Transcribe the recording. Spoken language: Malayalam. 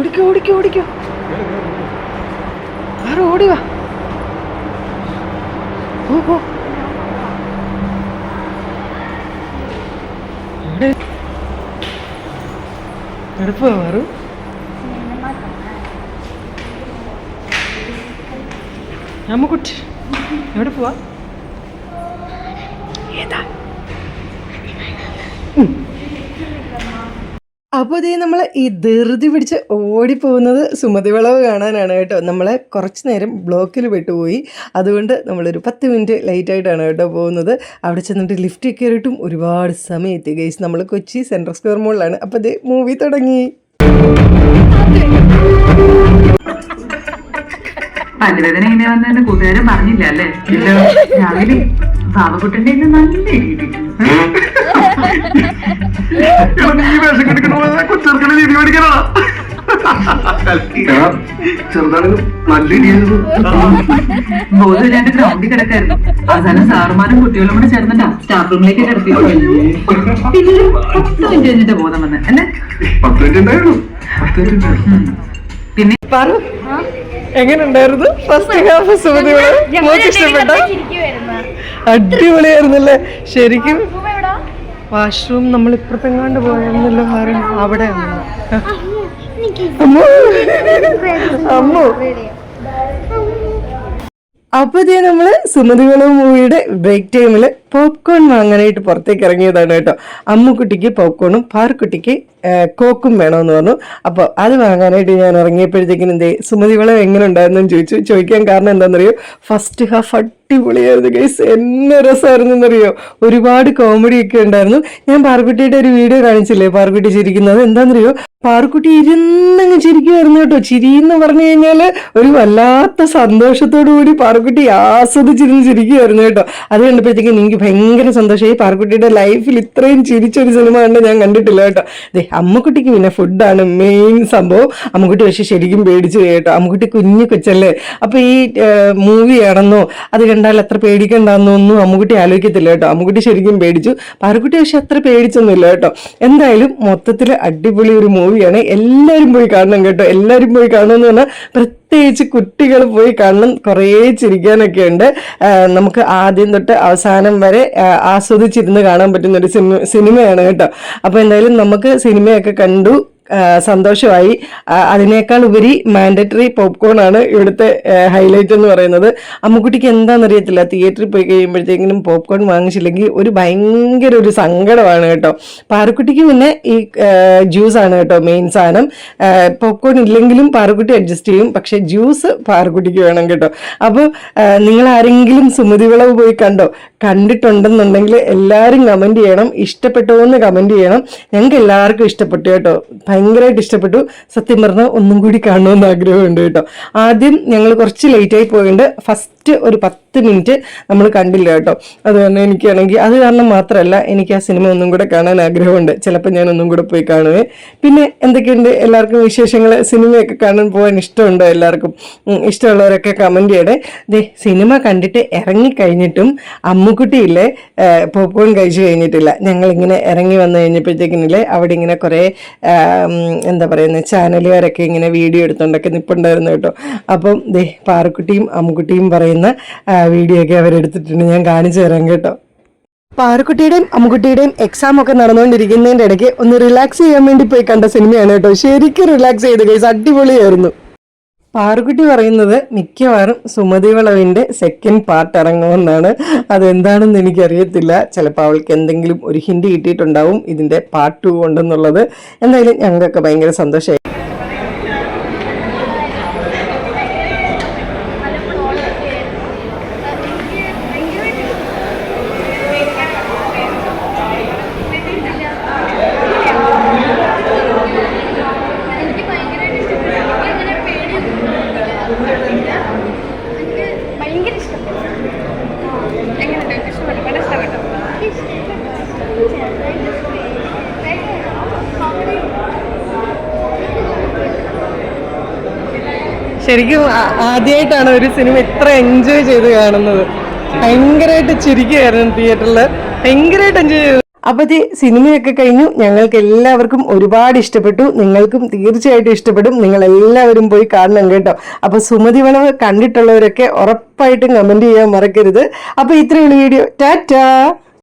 ഓടിക്കോ ഓടിക്കോ ഓടിക്കോ. ആരും ഓടി വാ. പോ പോ. എവിടെ? എവിടെ പോവാറു അമ്മുക്കുട്ടി എവിടെ പോവാ? ഏതാ? അപ്പോൾ ഇതേ നമ്മൾ ഈ ധൃതി പിടിച്ച് ഓടിപ്പോകുന്നത് സുമതി വിളവ് കാണാനാണ് കേട്ടോ. നമ്മളെ കുറച്ച് നേരം ബ്ലോക്കിൽ വിട്ടുപോയി. അതുകൊണ്ട് നമ്മളൊരു പത്ത് മിനിറ്റ് ലേറ്റ് ആയിട്ടാണ് കേട്ടോ പോകുന്നത്. അവിടെ ചെന്നിട്ട് ലിഫ്റ്റ് കയറിയിട്ടും ഒരുപാട് സമയം എത്തി. ഗൈസ് നമ്മൾ കൊച്ചി സെൻട്രൽ സ്ക്വയർ മോളിലാണ് അപ്പോൾ ഇതേ മൂവി തുടങ്ങി. കൂട്ടുകാരൻ പറഞ്ഞില്ല അല്ലേ? രാവിലെ നല്ല കിട്ടി. ഈ വേഷം കെടുക്കണ കൊച്ചെറുക്കനെ രീതി മേടിക്കാനാ ചെറുതാണെങ്കിലും നല്ല ഇടിയായിരുന്നു ബോധമില്ലാണ്ട് ഗ്രൗണ്ടിൽ കിടക്കായിരുന്നു അവസാനം സാറുമാരും കുട്ടികളും കൂടെ ചേർന്നിട്ടാ സ്റ്റാഫ് റൂമിലേക്ക് കിടത്തി പിന്നെ ഒരു പത്ത് മിനിറ്റ് കഴിഞ്ഞിട്ട് ബോധം വന്ന് അല്ലേ പത്ത് മിനിറ്റ് ഉണ്ടായിരുന്നു പത്ത് മിനിറ്റ്. പിന്നെ പറ എങ്ങനെ ഉണ്ടായിരുന്നു ഫസ്റ്റ് ഹാഫ് സുമതി വളവ് മോക്ക് ഇഷ്ടപ്പെട്ട അടിപൊളിയായിരുന്നല്ലേ? ശരിക്കും വാഷ്റൂം നമ്മൾ ഇപ്പുറത്തെങ്ങാണ്ട് പോയെന്നുള്ള കാരണം അവിടെ അമ്മോ അമ്മോ. അപ്പൊ ഇതേ നമ്മൾ സുമതികള മൂവിയുടെ ബ്രേക്ക് ടൈമിൽ പോപ്കോൺ വാങ്ങാനായിട്ട് പുറത്തേക്ക് ഇറങ്ങിയതാണ് കേട്ടോ. അമ്മുക്കുട്ടിക്ക് പോപ്കോണും പാർക്കുട്ടിക്ക് കോക്കും വേണമെന്ന് പറഞ്ഞു. അപ്പോൾ അത് വാങ്ങാനായിട്ട് ഞാൻ ഇറങ്ങിയപ്പോഴത്തേക്കിനും എന്തേ സുമതിവളം എങ്ങനെ ഉണ്ടായിരുന്നു ചോദിച്ചു. ചോദിക്കാൻ കാരണം എന്താണെന്നറിയോ? ഫസ്റ്റ് ഹാഫ് അടിപൊളിയായിരുന്നു ഗൈസ് എന്നെ രസമായിരുന്നു എന്നറിയോ? ഒരുപാട് കോമഡി ഒക്കെ ഉണ്ടായിരുന്നു. ഞാൻ പാർക്കുട്ടിയുടെ ഒരു വീഡിയോ കാണിച്ചില്ലേ? പാർക്കുട്ടി ചിരിക്കുന്നത്. എന്താണെന്നറിയോ? പാർക്കുട്ടി ഇരുന്നങ്ങ് ചിരിക്കുമായിരുന്നു കേട്ടോ. ചിരി എന്ന് പറഞ്ഞു കഴിഞ്ഞാൽ ഒരു വല്ലാത്ത സന്തോഷത്തോടു കൂടി പാറുക്കുട്ടി ആസ്വദിച്ചിരുന്ന് ചിരിക്കുമായിരുന്നു കേട്ടോ. അത് കണ്ടപ്പോഴത്തേക്കും എനിക്ക് ഭയങ്കര സന്തോഷമായി. പാറുക്കുട്ടിയുടെ ലൈഫിൽ ഇത്രയും ചിരിച്ചൊരു സിനിമ കണ്ട് ഞാൻ കണ്ടിട്ടില്ല കേട്ടോ. അതെ അമ്മക്കുട്ടിക്ക് പിന്നെ ഫുഡാണ് മെയിൻ സംഭവം. അമ്മക്കുട്ടി പക്ഷെ ശരിക്കും പേടിച്ചു കേട്ടോ. അമ്മക്കുട്ടി കുഞ്ഞു കൊച്ചല്ലേ. അപ്പോൾ ഈ മൂവി ആണെന്നോ അത് കണ്ടാൽ അത്ര പേടിക്കണ്ടെന്നോ ഒന്നും അമ്മക്കുട്ടി ആലോചിക്കത്തില്ല കേട്ടോ. അമ്മക്കുട്ടി ശരിക്കും പേടിച്ചു. പാറുക്കുട്ടി പക്ഷെ അത്ര പേടിച്ചൊന്നുമില്ല കേട്ടോ. എന്തായാലും മൊത്തത്തിൽ അടിപൊളി ഒരു മൂവിയാണ് എല്ലാവരും പോയി കാണണം കേട്ടോ. എല്ലാവരും പോയി കാണണം എന്ന് പറഞ്ഞാൽ പ്രത്യേകിച്ച് കുട്ടികൾ പോയി കാണണം. കുറേ ചിരിക്കാനൊക്കെ ഉണ്ട്. നമുക്ക് ആദ്യം തൊട്ട് അവസാനം വരെ ആസ്വദിച്ചിരുന്ന് കാണാൻ പറ്റുന്ന ഒരു സിനിമ സിനിമയാണ് കേട്ടോ. അപ്പോൾ എന്തായാലും നമുക്ക് സിനിമയൊക്കെ കണ്ടു. സന്തോഷമായി. അതിനേക്കാൾ ഉപരി മാൻഡറ്ററി പോപ്കോൺ ആണ് ഇവിടുത്തെ ഹൈലൈറ്റ് എന്ന് പറയുന്നത്. അമ്മുക്കുട്ടിക്ക് എന്താണെന്നറിയത്തില്ല തിയേറ്ററിൽ പോയി കഴിയുമ്പോഴത്തേക്കിനും പോപ്കോൺ വാങ്ങിച്ചില്ലെങ്കിൽ ഒരു ഭയങ്കര ഒരു സങ്കടമാണ് കേട്ടോ. പാറക്കുട്ടിക്ക് പിന്നെ ഈ ജ്യൂസ് ആണ് കേട്ടോ മെയിൻ സാധനം. പോപ്കോൺ ഇല്ലെങ്കിലും പാറക്കുട്ടി അഡ്ജസ്റ്റ് ചെയ്യും. പക്ഷെ ജ്യൂസ് പാറക്കുട്ടിക്ക് വേണം കേട്ടോ. അപ്പോൾ നിങ്ങൾ ആരെങ്കിലും സുമതി വിളവ് പോയി കണ്ടോ? കണ്ടിട്ടുണ്ടെന്നുണ്ടെങ്കിൽ എല്ലാവരും കമന്റ് ചെയ്യണം. ഇഷ്ടപ്പെട്ടോ എന്ന് കമന്റ് ചെയ്യണം. ഞങ്ങൾക്ക് എല്ലാവർക്കും ഇഷ്ടപ്പെട്ടു കേട്ടോ. ഭയങ്കരമായിട്ട് ഇഷ്ടപ്പെട്ടു. സത്യം പറഞ്ഞാൽ ഒന്നും കൂടി കാണണമെന്ന് ആഗ്രഹമുണ്ട് കേട്ടോ. ആദ്യം ഞങ്ങൾ കുറച്ച് ലേറ്റായി പോയിട്ടുണ്ട്. ഫസ്റ്റ് ഒരു പത്ത് മിനിറ്റ് നമ്മൾ കണ്ടില്ല കേട്ടോ. അതുകൊണ്ട് എനിക്കാണെങ്കിൽ അത് കാരണം മാത്രമല്ല എനിക്ക് ആ സിനിമ ഒന്നും കൂടെ കാണാൻ ആഗ്രഹമുണ്ട്. ചിലപ്പോൾ ഞാൻ ഒന്നും കൂടെ പോയി കാണുവേ. പിന്നെ എന്തൊക്കെയുണ്ട്? എല്ലാവർക്കും വിശേഷങ്ങൾ സിനിമയൊക്കെ കാണാൻ പോകാൻ ഇഷ്ടമുണ്ടോ എല്ലാവർക്കും? ഇഷ്ടമുള്ളവരൊക്കെ കമന്റ് ചെയ്യണേ. ദേ സിനിമ കണ്ടിട്ട് ഇറങ്ങിക്കഴിഞ്ഞിട്ടും അമ്മുക്കുട്ടിയില്ലേ പോപ്കോൺ കഴിച്ചു കഴിഞ്ഞിട്ടില്ല. ഞങ്ങളിങ്ങനെ ഇറങ്ങി വന്നു കഴിഞ്ഞപ്പോഴത്തേക്കിനില്ലേ അവിടെ ഇങ്ങനെ കുറേ എന്താ പറയുന്നത് ചാനലുകാരൊക്കെ ഇങ്ങനെ വീഡിയോ എടുത്തുകൊണ്ടൊക്കെ നിൽപ്പുണ്ടായിരുന്നു കേട്ടോ. അപ്പം ദേ പാറക്കുട്ടിയും അമ്മുക്കുട്ടിയും പറയുന്ന ആ, വീഡിയോ ഒക്കെ അവരെടുത്തിട്ടുണ്ട്. ഞാൻ കാണിച്ചു തരാം കേട്ടോ. പാറക്കുട്ടിയുടെയും അമ്മുക്കുട്ടിയുടെയും എക്സാം ഒക്കെ നടന്നുകൊണ്ടിരിക്കുന്നതിന്റെ ഇടയ്ക്ക് ഒന്ന് റിലാക്സ് ചെയ്യാൻ വേണ്ടി പോയി കണ്ട സിനിമയാണ് കേട്ടോ. ശരിക്കും റിലാക്സ് ചെയ്ത് കൈസ് അടിപൊളിയായിരുന്നു. പാറുക്കുട്ടി പറയുന്നത് മിക്കവാറും സുമതി വളവിന്റെ സെക്കൻഡ് പാർട്ട് ഇറങ്ങുമെന്നാണ് അതെന്താണെന്ന് എനിക്കറിയത്തില്ല. ചിലപ്പോൾ അവൾക്ക് എന്തെങ്കിലും ഒരു ഹിന്റ് കിട്ടിയിട്ടുണ്ടാവും ഇതിന്റെ പാർട്ട് ടു ഉണ്ടെന്നുള്ളത് എന്തായാലും ഞങ്ങൾക്കൊക്കെ ഭയങ്കര സന്തോഷമായി എനിക്ക് ഭയങ്കരമായിട്ട് ഇഷ്ടപ്പെട്ടു എനിക്ക് അങ്ങനെ പേടിയൊന്നും എനിക്ക് ഭയങ്കര ഇഷ്ടപ്പെട്ടു എങ്ങനെയുണ്ട് ഇഷ്ടപ്പെട്ടു പല ഇഷ്ടപ്പെട്ടു ശരിക്കും ആദ്യമായിട്ടാണ് ഒരു സിനിമ ഇത്ര എൻജോയ് ചെയ്ത് കാണുന്നത്. ഭയങ്കരമായിട്ട് ചിരിക്കുകയായിരുന്നു തിയേറ്ററിൽ ഭയങ്കരമായിട്ട് എൻജോയ് ചെയ്തു. അപ്പത്തെ സിനിമയൊക്കെ കഴിഞ്ഞു. ഞങ്ങൾക്ക് എല്ലാവർക്കും ഒരുപാട് ഇഷ്ടപ്പെട്ടു. നിങ്ങൾക്കും തീർച്ചയായിട്ടും ഇഷ്ടപ്പെടും. നിങ്ങൾ എല്ലാവരും പോയി കാണണം കേട്ടോ. അപ്പൊ സുമതി വളവ് കണ്ടിട്ടുള്ളവരൊക്കെ ഉറപ്പായിട്ടും കമന്റ് ചെയ്യാൻ മറക്കരുത്. അപ്പൊ ഇത്രയുള്ള വീഡിയോ. ടാറ്റാ!